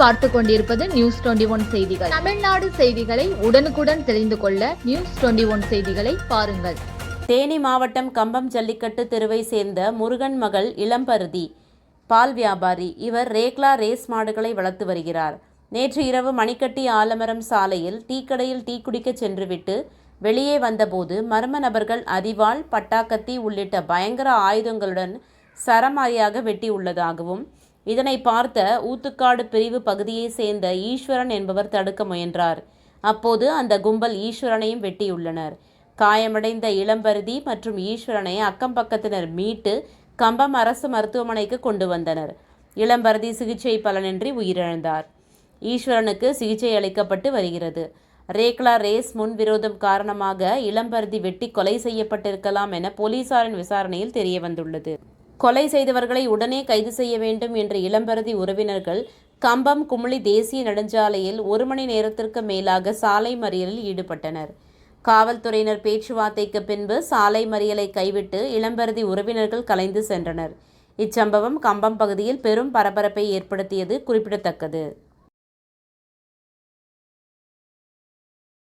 பார்த்து கொண்டிருப்பது news twenty one செய்திகள். தமிழ்நாடு செய்திகளை உடனுக்குடன் தெரிந்து கொள்ள நியூஸ் டுவெண்டி ஒன் செய்திகளை பாருங்கள். தேனி மாவட்டம் கம்பம் ஜல்லிக்கட்டு தெருவை சேர்ந்த முருகன் மகள் இளம்பருதி பால் வியாபாரி. இவர் ரேக்லா ரேஸ் மாடுகளை வளர்த்து வருகிறார். நேற்று இரவு மணிக்கட்டி ஆலமரம் சாலையில் டீக்கடையில் டீ குடிக்க சென்றுவிட்டு வெளியே வந்தபோது மர்ம நபர்கள் அறிவாள் பட்டாக்கத்தி உள்ளிட்ட பயங்கர ஆயுதங்களுடன் சரமாரியாக வெட்டியுள்ளதாகவும் இதனை பார்த்த ஊத்துக்காடு பிரிவு பகுதியைச் சேர்ந்த ஈஸ்வரன் என்பவர் தடுக்க முயன்றார். அப்போது அந்த கும்பல் ஈஸ்வரனையும் வெட்டியுள்ளனர். காயமடைந்த இளம்பருதி மற்றும் ஈஸ்வரனை அக்கம் பக்கத்தினர் மீட்டு கம்பம் அரசு மருத்துவமனைக்கு கொண்டு வந்தனர். இளம்பருதி சிகிச்சை பலனின்றி உயிரிழந்தார். ஈஸ்வரனுக்கு சிகிச்சை அளிக்கப்பட்டு வருகிறது. ரேக்லா ரேஸ் முன்விரோதம் காரணமாக இளம்பருதி வெட்டி கொலை செய்யப்பட்டிருக்கலாம் என போலீசாரின் விசாரணையில் தெரியவந்துள்ளது. கொலை செய்தவர்களை உடனே கைது செய்ய வேண்டும் என்ற இளம்பரதி உறவினர்கள் கம்பம் குமுளி தேசிய நெடுஞ்சாலையில் ஒரு மணி நேரத்திற்கு மேலாக சாலை மறியலில் ஈடுபட்டனர். காவல்துறையினர் பேச்சுவார்த்தைக்கு பின்பு சாலை மறியலை கைவிட்டு இளம்பரதி உறவினர்கள் கலைந்து சென்றனர். இச்சம்பவம் கம்பம் பகுதியில் பெரும் பரபரப்பை ஏற்படுத்தியது குறிப்பிடத்தக்கது.